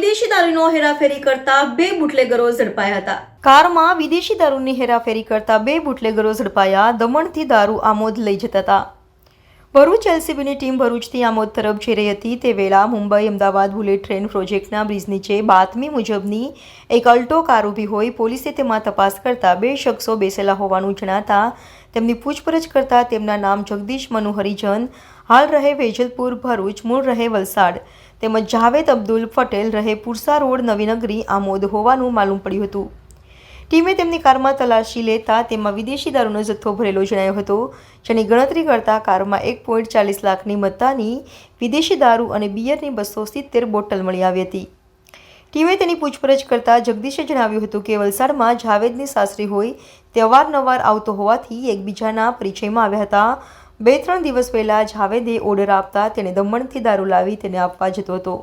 દારૂનો હેરાફેરી કરતા બે બુટલેગરો ઝડપાયા હતા. કારમાં વિદેશી દારૂની હેરાફેરી કરતા બે બુટલેગરો ઝડપાયા, દમણથી દારૂ આમોદ લઈ જતા હતા. ભરૂચ એલસીબીની ટીમ ભરૂચથી આમોદ તરફ જઈ રહી હતી. તે વેળા મુંબઈ, અમદાવાદ બુલેટ ટ્રેન પ્રોજેક્ટના બ્રિજ નીચે બાતમી મુજબની એક અલ્ટો કાર ઊભી હોય, પોલીસે તેમાં તપાસ કરતા બે શખ્સો બેસેલા હોવાનું જણાતા તેમની પૂછપરછ કરતા તેમના નામ જગદીશ મનુ હરિજન હાલ રહે વેજલપુર ભરૂચ, મૂળ રહે વલસાડ. તેમજ જાવેદ અબ્દુલ પટેલ રહે પુરસા રોડ, નવીનગરી, આમોદ હોવાનું માલુમ પડ્યું હતું. ટીમે તેમની કારમાં તલાશી લેતા તેમાં વિદેશી દારૂનો જથ્થો ભરેલો જણાયો હતો, જેની ગણતરી કરતા કારમાં એક પોઈન્ટ ચાલીસ લાખની મત્તાની વિદેશી દારૂ અને બિયરની બસો સિત્તેર બોટલ મળી આવી હતી. ટીમે તેની પૂછપરછ કરતા જગદીશે જણાવ્યું હતું કે વલસાડમાં જાવેદની સાસરી હોય તે અવારનવાર આવતો હોવાથી એકબીજાના પરિચયમાં આવ્યા હતા. બે ત્રણ દિવસ પહેલાં જાવેદે ઓર્ડર આપતા તેને દમણથી દારૂ લાવી તેને આપવા જતો હતો.